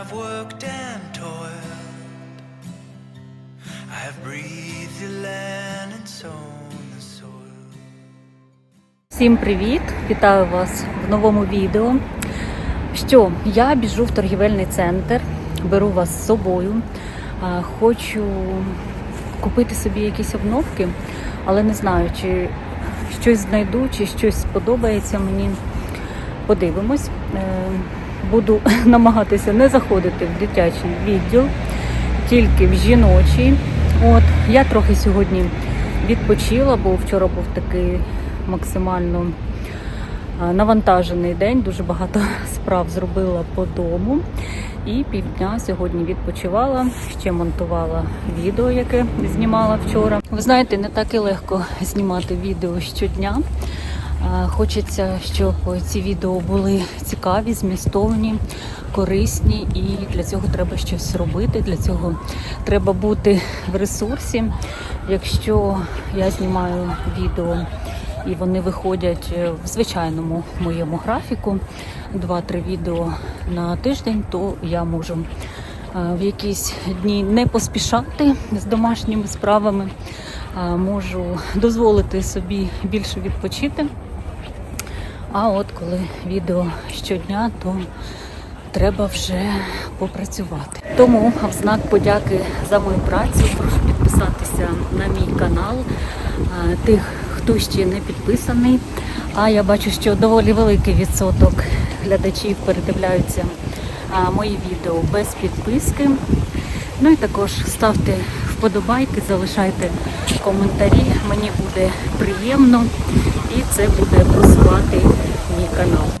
I've worked and toiled. I've breathed the land and sown the soil. Всім привіт! Вітаю вас в новому відео. Що, я біжу в торгівельний центр, беру вас з собою. Хочу купити собі якісь обновки, але не знаю, чи щось знайду, чи щось сподобається мені. Подивимось. Буду намагатися не заходити в дитячий відділ, тільки в жіночий. От я трохи сьогодні відпочила, бо вчора був такий максимально навантажений день. Дуже багато справ зробила по дому. І півдня сьогодні відпочивала, ще монтувала відео, яке знімала вчора. Ви знаєте, не так і легко знімати відео щодня. Хочеться, щоб ці відео були цікаві, змістовні, корисні, і для цього треба щось робити. Для цього треба бути в ресурсі. Якщо я знімаю відео і вони виходять е, в звичайному моєму графіку, 2-3 відео на тиждень, то я можу е, в якісь дні не поспішати з домашніми справами, можу дозволити собі більше відпочити. А от коли відео щодня, то треба вже попрацювати. Тому в знак подяки за мою працю прошу підписатися на мій канал тих, хто ще не підписаний. А я бачу, що доволі великий відсоток глядачів передивляються мої відео без підписки. Ну і також ставте вподобайки, залишайте коментарі. Мені буде приємно це буде просувати мій канал.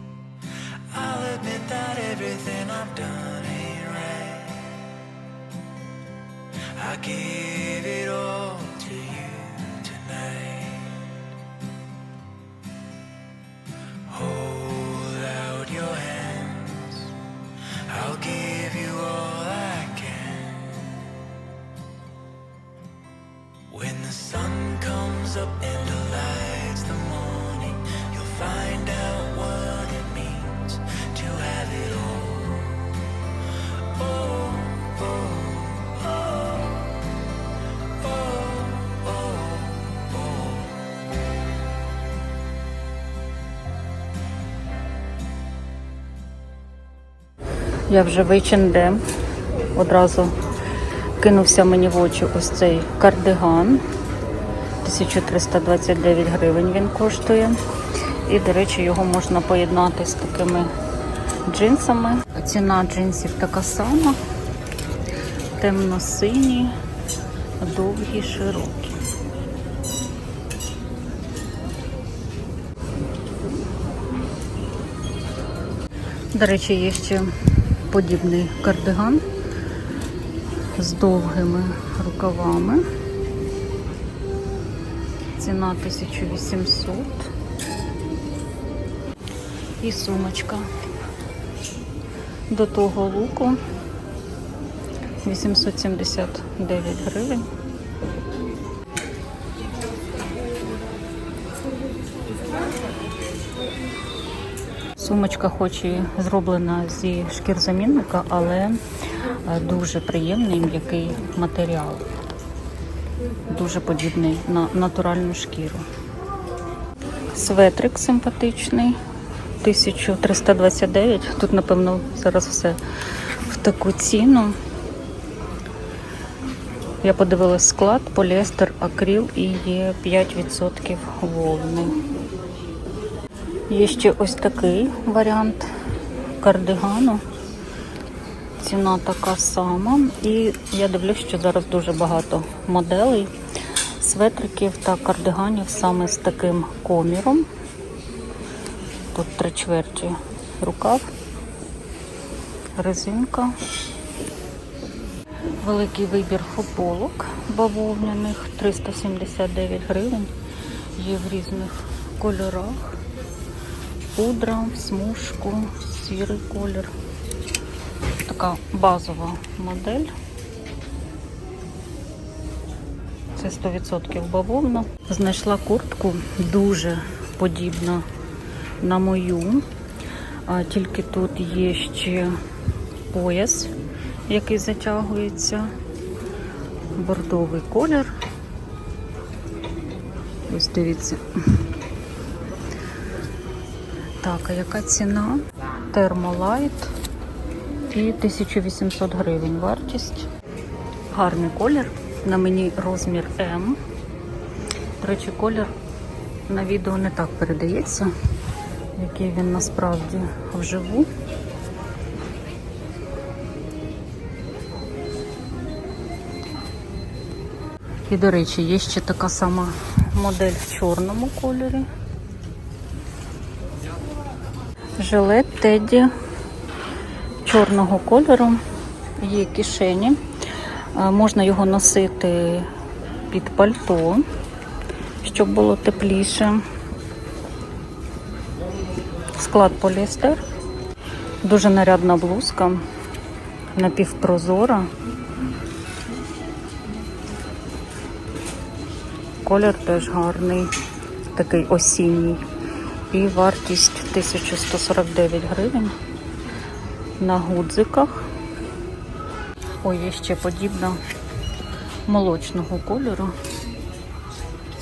Я вже в H&M. Одразу кинувся мені в очі ось цей кардиган. 1329 гривень він коштує. І, до речі, його можна поєднати з такими джинсами. Ціна джинсів така сама. Темно-сині, довгі, широкі. До речі, є ще подібний кардиган з довгими рукавами. Ціна 1800. І сумочка. До того луку 879 гривень. Сумочка хоч і зроблена зі шкірзамінника, але е, дуже приємний м'який матеріал. Дуже подібний на натуральну шкіру. Светрик симпатичний. 1329. Тут, напевно, зараз все в таку ціну. Я подивилась склад, поліестер, акрил і є 5% вовни. Є ще ось такий варіант кардигану. Ціна така сама. І я дивлюсь, що зараз дуже багато моделей, светриків та кардиганів саме з таким коміром. Тут три чверті рукав, резинка. Великий вибір футболок бавовняних 379 гривень. Є в різних кольорах. Пудра, в смужку, сірий колір. Така базова модель. Це 100% бавовна. Знайшла куртку дуже подібна на мою. Тільки тут є ще пояс, який затягується. Бордовий колір. Ось дивіться. Так, а яка ціна? Термолайт і 1800 гривень вартість. Гарний колір. На мені розмір М. До речі, колір на відео не так передається, який він насправді вживу. І, до речі, є ще така сама модель в чорному кольорі. Жилет Тедді чорного кольору. Є кишені. Е, Можна його носити під пальто, щоб було тепліше. Склад поліестер. Дуже нарядна блузка, напівпрозора. Колір теж гарний, такий осінній. І вартість 1149 гривень на гудзиках. Ой, є ще подібна молочного кольору.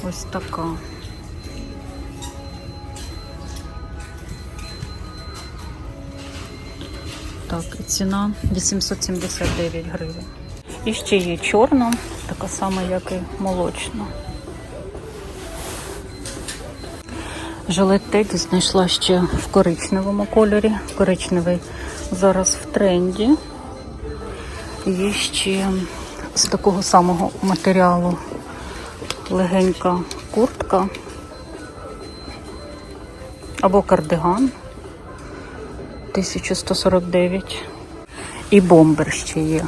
Ось така. Так, і ціна 879 гривень. І ще є чорна, така сама, як і молочна. Жилет знайшла ще в коричневому кольорі. Коричневий зараз в тренді. Є ще з такого самого матеріалу легенька куртка або кардиган 1149. І бомбер ще є.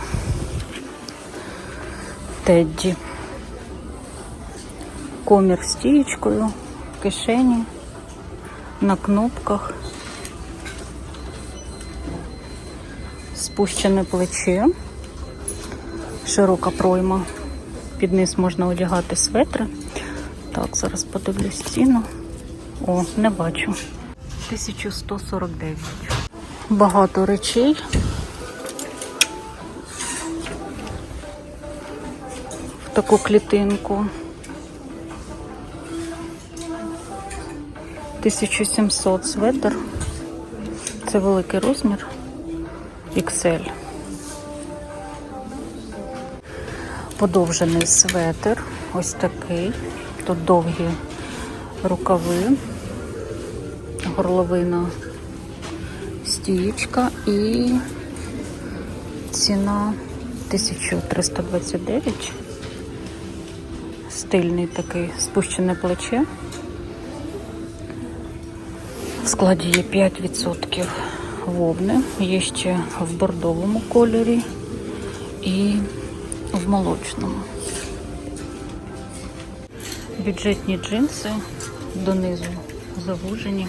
Тедді. Комір з стієчкою, в кишені, на кнопках. Спущене плече, широка пройма. Під низ можна одягати светри. Так, зараз подивлюсь ціну. О, не бачу. 1149. Багато речей. В таку клітинку. 1700 светр. Це великий розмір. XL. Подовжений светр. Ось такий. Тут довгі рукави, горловина, стієчка і ціна 1329. Стильний такий спущене плече. В складі є 5% вовни, є ще в бордовому кольорі і в молочному. Бюджетні джинси донизу завужені.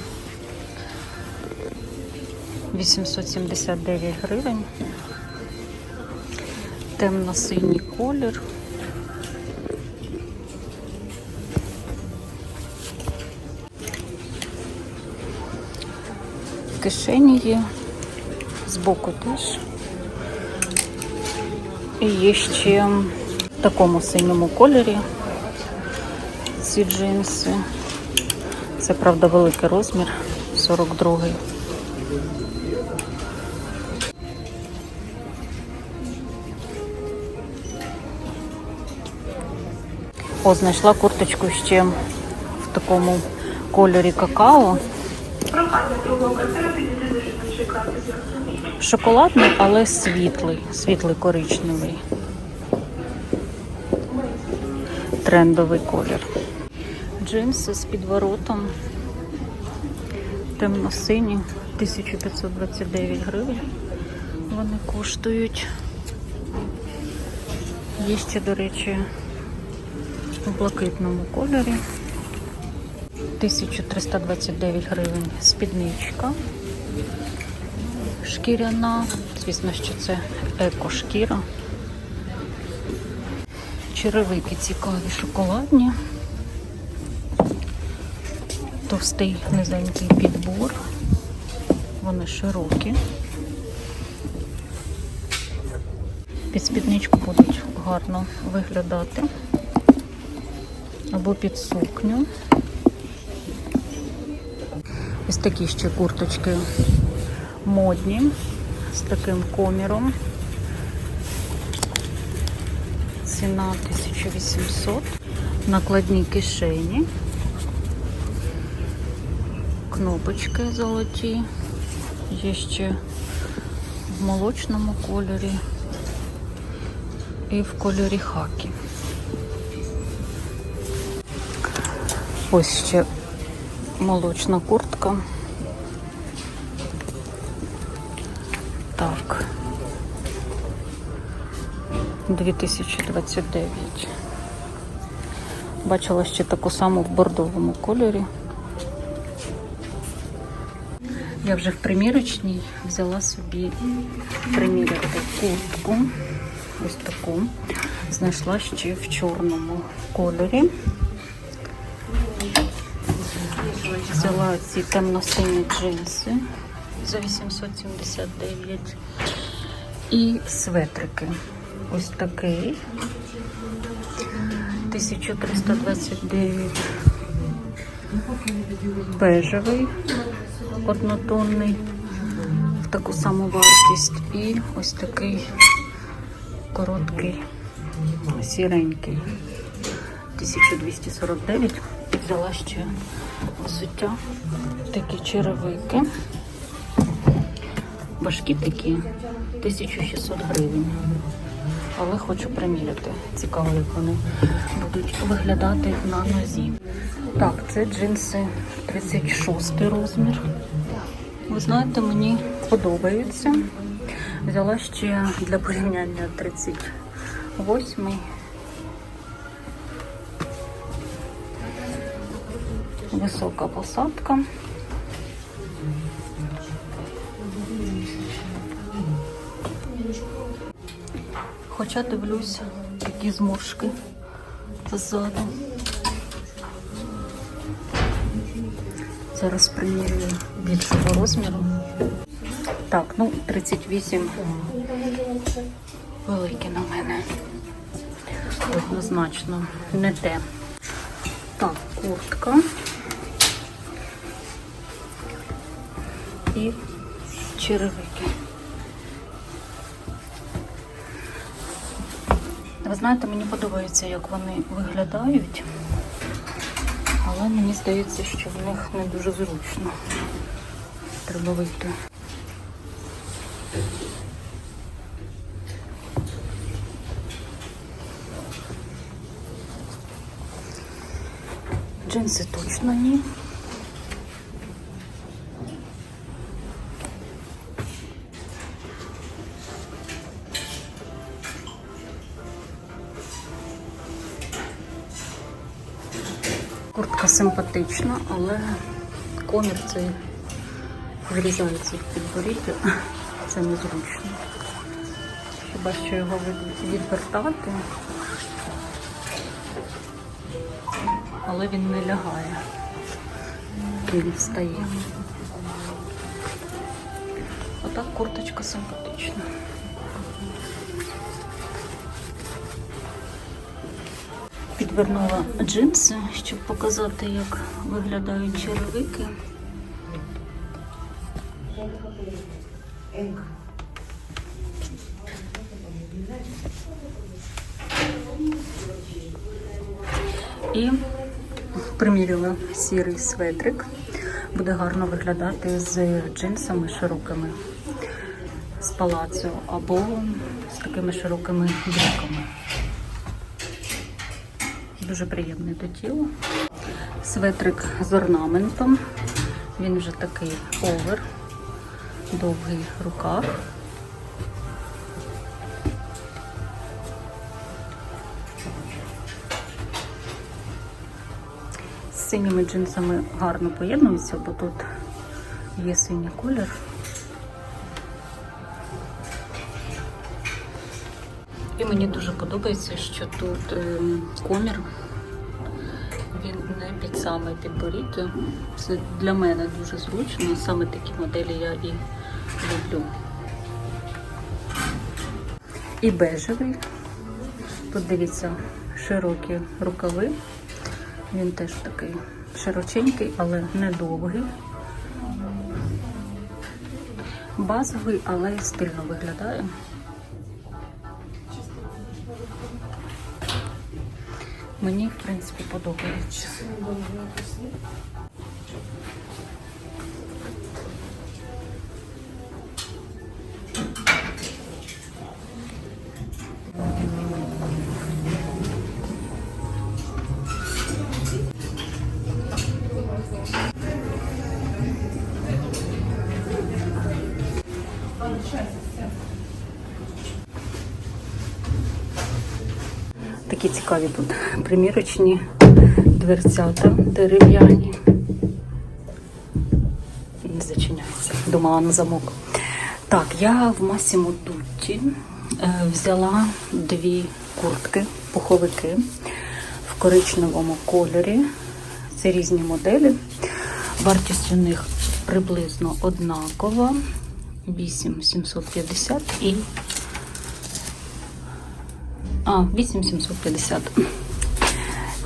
879 гривень. Темно-синій колір. Кишені є, збоку теж. І є ще в такому синьому кольорі ці джинси. Це, правда, великий розмір, 42-й. О, знайшла курточку ще в такому кольорі какао. Шоколадний, але світлий, світлий коричневий. Трендовий колір. Джинси з підворотом. Темно-сині, 1529 гривень. Вони коштують. Є ще, до речі, в блакитному кольорі. 1329 гривень спідничка. Шкіряна. Звісно, що це еко-шкіра. Черевики цікаві, шоколадні. Товстий низенький підбор. Вони широкі. Під спідничку будуть гарно виглядати. Або під сукню. Ось такі ще курточки модні з таким коміром. Ціна 1800. Накладні кишені. Кнопочки золоті. Є ще в молочному кольорі і в кольорі хакі. Ось ще молочна куртка. Так. 2029. Бачила ще таку саму в бордовому кольорі. Я вже в примірочній взяла собі приміряти куртку. Ось таку. Знайшла ще в чорному кольорі. Взяла ці темно-сині джинси за 879 і светрики. Ось такий. 1329 бежевий однотонний в таку саму вартість. І ось такий короткий сіренький. 1249 і взяла ще взуття такі черевики важкі такі 1600 гривень але хочу приміряти. Цікаво, як вони будуть виглядати на нозі. Так, це джинси 36 розмір. Ви знаєте, мені подобаються. Взяла ще для порівняння 38. Висока посадка. Хоча дивлюся, такі зморшки ззаду. Зараз примірюю більшого розміру. Так, ну 38 великі на мене. Однозначно не те. Так, куртка. І черевики. Ви знаєте, мені подобається, як вони виглядають, але мені здається, що в них не дуже зручно. Треба вийти. Джинси точно ні. Куртка симпатична, але комір цей врізається в підборіддя. Це незручно. Хіба що його відвертати, але він не лягає. Він встає. Отак курточка симпатична. Підвернула джинси, щоб показати, як виглядають черевики. І приміряла сірий светрик. Буде гарно виглядати з джинсами широкими з палацу або з такими широкими брюками. Дуже приємний до тіла. Светрик з орнаментом. Він вже такий овер, довгий рукав. З синіми джинсами гарно поєднується, бо тут є синій колір. Мені дуже подобається, що тут ем, комір, він не під саме підборіддя. Це для мене дуже зручно. Саме такі моделі я і люблю. і бежевий. Тут дивіться широкі рукави. Він теж такий широченький, але не довгий. Базовий, але стильно виглядає. Принципі, подобається. Цікаві тут примірочні дверцята дерев'яні. Не зачиняється. Думала на замок. Так, я в Massimo Dutti е, взяла дві куртки, пуховики в коричневому кольорі. Це різні моделі. Вартість у них приблизно однакова. 8750 і а, 8750.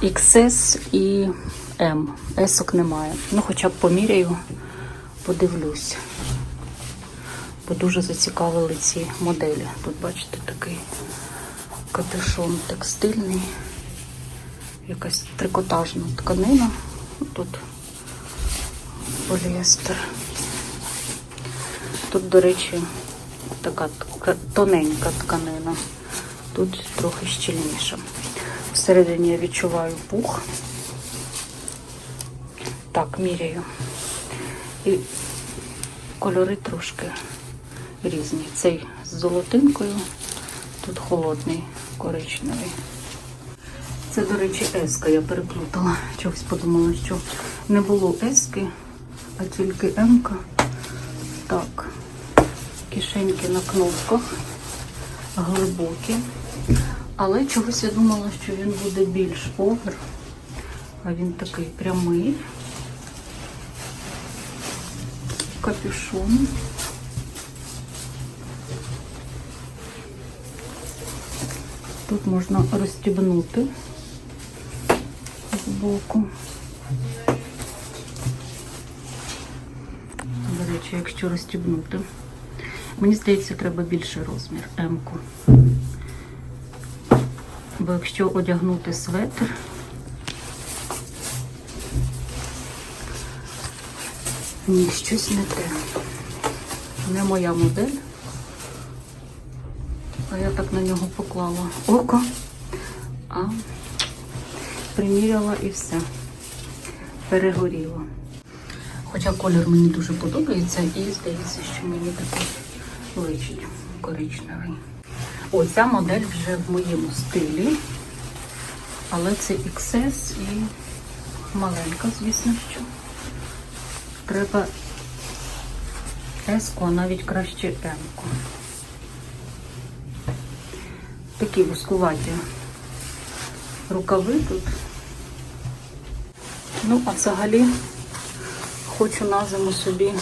XS і M. Есок немає. Ну, хоча б поміряю, подивлюсь. Бо дуже зацікавили ці моделі. Тут, бачите, такий капюшон текстильний, якась трикотажна тканина. Тут поліестер. Тут, до речі, така тоненька тканина. Тут трохи щільніше. Всередині я відчуваю пух. Так, міряю. І кольори трошки різні. Цей з золотинкою, тут холодний, коричневий. Це, до речі, еска я переплутала. Чогось подумала, що не було ески, а тільки емка. Так, кишеньки на кнопках глибокі. Але чогось я думала, що він буде більш овер, а він такий прямий. Капюшон. Тут можна розстібнути збоку. До речі, якщо розстібнути. Мені здається, треба більший розмір М-ку. Бо якщо одягнути светр, ні, щось не те. Не моя модель. А я так на нього поклала око, а приміряла і все. Перегоріло. Хоча колір мені дуже подобається і здається, що мені такий личить коричневий. О, ця модель вже в моєму стилі, але це XS і маленька, звісно, що. Треба S-ку, а навіть краще M-ку. Такі вузькуваті рукави тут. Ну, а взагалі хочу на зиму собі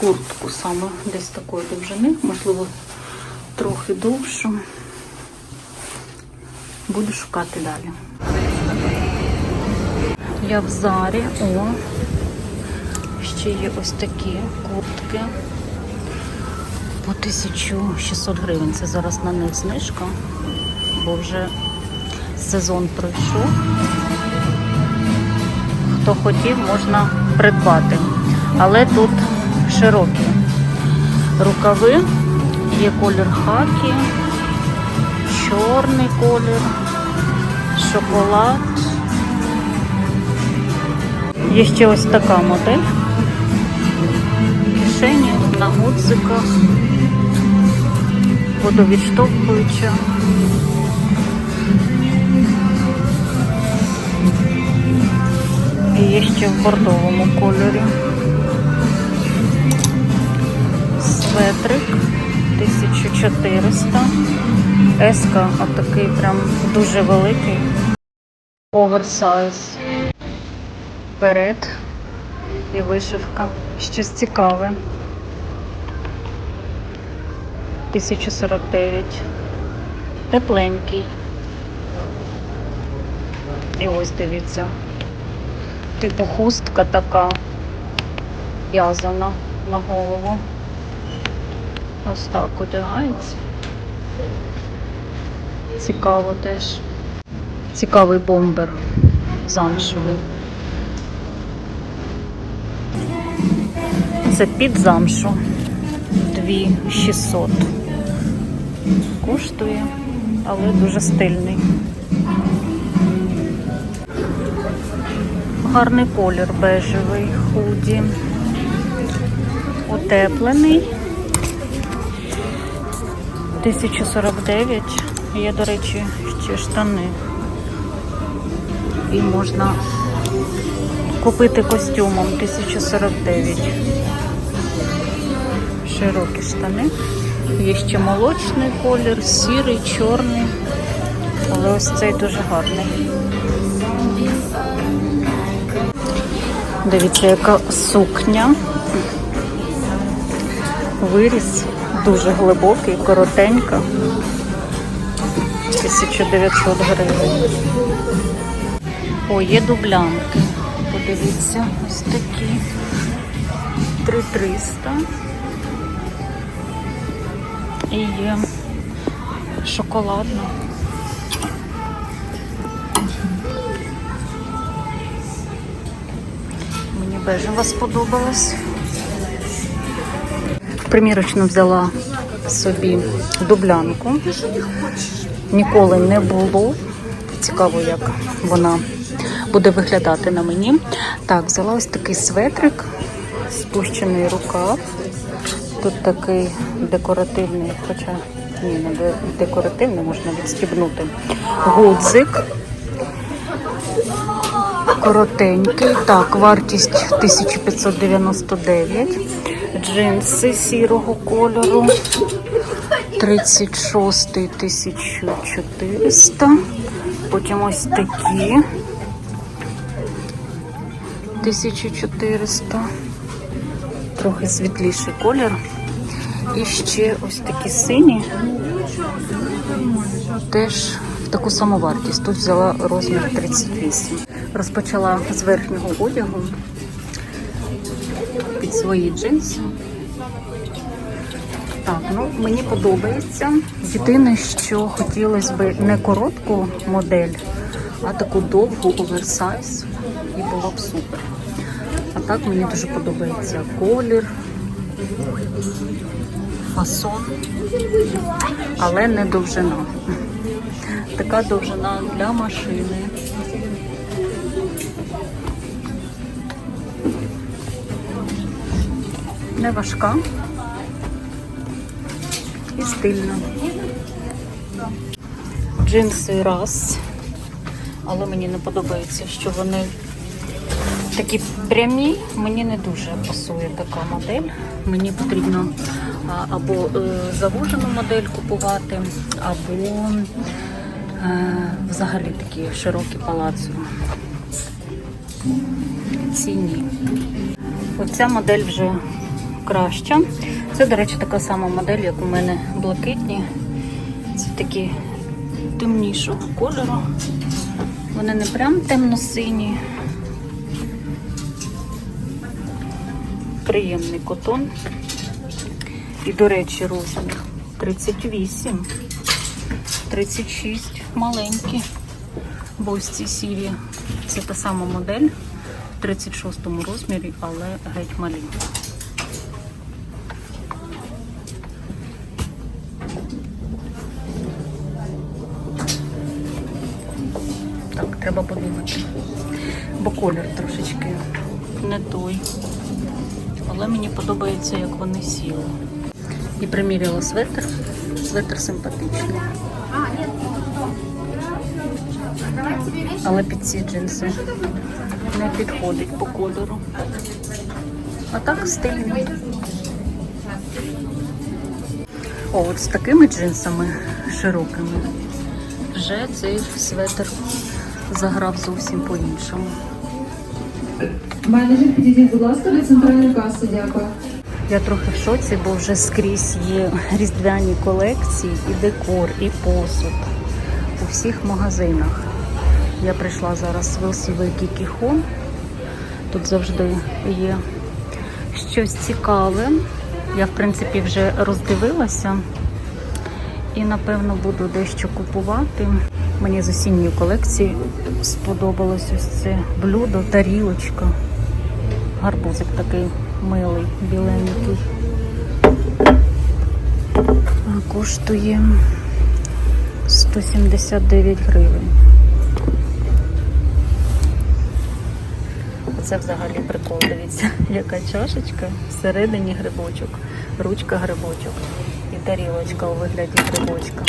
куртку саме десь такої довжини, можливо, трохи довшу. Буду шукати далі. Я в зарі, о, ще є ось такі куртки по 1600 гривень. Це зараз на них знижка, бо вже сезон пройшов. Хто хотів, можна придбати. Але тут широкі рукави, є колір хакі, чорний колір, шоколад. Є ще ось така модель. Кишені на гудзиках, водовідштовхуюча. І є ще в бордовому кольорі. Светрик 1400. Еска отакий прям дуже великий. Оверсайз. Вперед. І вишивка. Щось цікаве. 1049. Тепленький. І ось дивіться. Типу хустка така в'язана на голову. Ось так одягається. Цікаво теж. Цікавий бомбер замшевий. Це під замшу. 2600. Коштує, але дуже стильний. Гарний колір бежевий худі. Утеплений. 1049. Є, до речі, ще штани. І можна купити костюмом 1049. Широкі штани. Є ще молочний колір, сірий, чорний. Але ось цей дуже гарний. Дивіться, яка сукня. Виріс дуже глибокий, коротенька. 1900 гривень. О, є дублянки. Подивіться, ось такі. 3300. І є шоколадна. Мені бежева сподобалась. В примірочну взяла собі дублянку. Ніколи не було. Цікаво, як вона буде виглядати на мені. Так, взяла ось такий светрик, спущений рукав. Тут такий декоративний, хоча ні, не декоративний, можна відстібнути. Гудзик. Коротенький. Так, вартість 1599. Джинси сірого кольору. 36 1400. Потім ось такі. 1400. Трохи світліший колір. І ще ось такі сині. Теж в таку саму вартість. Тут взяла розмір 38. Розпочала з верхнього одягу під свої джинси. Так, ну мені подобається. Єдине, що хотілося б не коротку модель, а таку довгу оверсайз. І було б супер. А так мені дуже подобається колір, фасон, але не довжина. Така довжина для машини. Не важка і стильна. Джинси раз, але мені не подобається, що вони такі прямі. Мені не дуже пасує така модель. Мені потрібно або е, завужену модель купувати, або е, взагалі такі широкі палаци. Ціні. Оця модель вже краща. Це, до речі, така сама модель, як у мене блакитні. Це такі темнішого кольору. Вони не прям темно-сині. Приємний котон. І, до речі, розмір 38, 36, маленькі. Бо ось ці сірі. Це та сама модель в 36 розмірі, але геть малі. Бо колір трошечки не той. Але мені подобається, як вони сіли. І приміряла светр. Светр симпатичний. Але під ці джинси не підходить по кольору. А так стильний. О, от з такими джинсами широкими вже цей светр заграв зовсім по-іншому. Менеджер, підійдіть, будь ласка, до центральної каси, дякую. Я трохи в шоці, бо вже скрізь є різдвяні колекції, і декор, і посуд у всіх магазинах. Я прийшла зараз в LCV Кікіхон. Тут завжди є щось цікаве. Я, в принципі, вже роздивилася і, напевно, буду дещо купувати. Мені з осінньої колекції сподобалось ось це блюдо, тарілочка. Гарбузик такий милий, біленький. Коштує 179 гривень. Це взагалі прикол. Дивіться, яка чашечка, всередині грибочок, ручка грибочок і тарілочка у вигляді грибочка.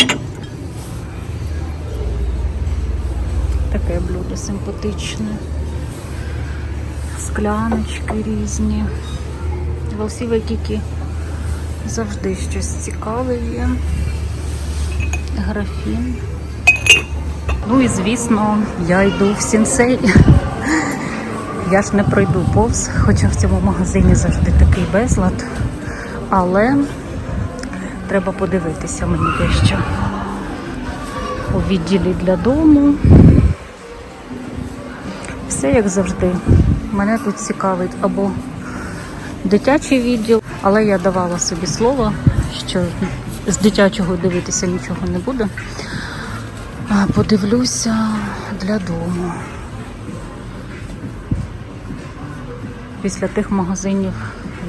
Таке блюдо симпатичне. Скляночки різні. Волсіві кікі завжди щось цікаве є. Графін. Ну і звісно, я йду в сінсей. Я ж не пройду повз, хоча в цьому магазині завжди такий безлад. Але треба подивитися мені дещо у відділі для дому. Все як завжди. Мене тут цікавить або дитячий відділ, але я давала собі слово, що з дитячого дивитися нічого не буде. Подивлюся для дому. Після тих магазинів,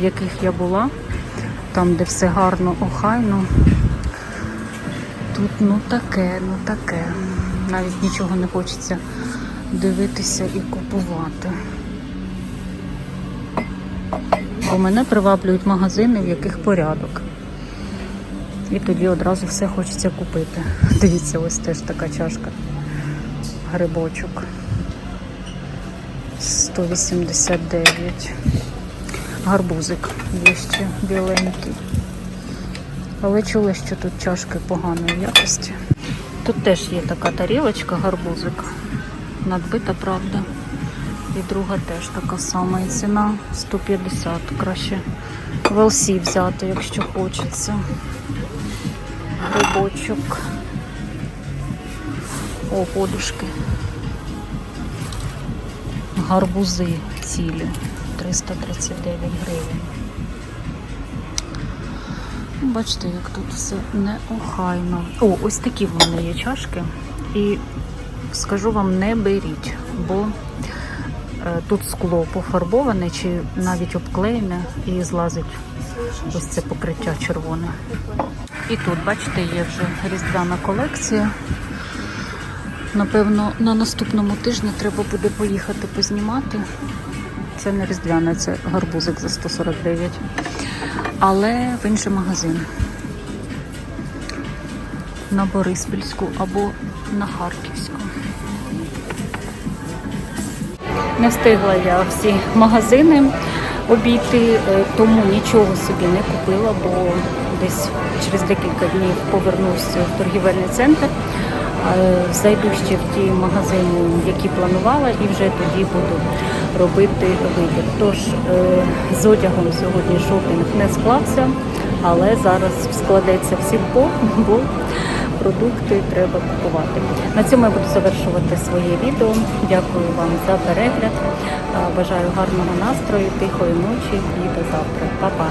в яких я була, там, де все гарно, охайно, тут ну таке, ну таке. Навіть нічого не хочеться дивитися і купувати. Бо мене приваблюють магазини, в яких порядок. І тоді одразу все хочеться купити. Дивіться, ось теж така чашка. Грибочок. 189. Гарбузик є ще біленький. Але чула, що тут чашки поганої якості. Тут теж є така тарілочка, гарбузик. Надбита, правда. І друга теж така сама. І ціна 150. Краще в LC взяти, якщо хочеться. Грибочок. О, подушки. Гарбузи цілі. 339 гривень. Бачите, як тут все неохайно. О, ось такі в мене є чашки. І скажу вам, не беріть, бо е, тут скло пофарбоване чи навіть обклеєне і злазить ось це покриття червоне. І тут, бачите, є вже різдвяна колекція. Напевно, на наступному тижні треба буде поїхати познімати. Це не різдвяне, це гарбузик за 149. Але в інший магазин. На Бориспільську або на Харківську. Не встигла я всі магазини обійти, е, тому нічого собі не купила, бо десь через декілька днів повернуся в торгівельний центр. Зайду ще в ті магазини, які планувала, і вже тоді буду робити вибір. Тож е, з одягом сьогодні шопінг не склався, але зараз складеться в сільпо, бо продукти треба купувати. На цьому я буду завершувати своє відео. Дякую вам за перегляд. Е, Бажаю гарного настрою, тихої ночі і до завтра. Па-па!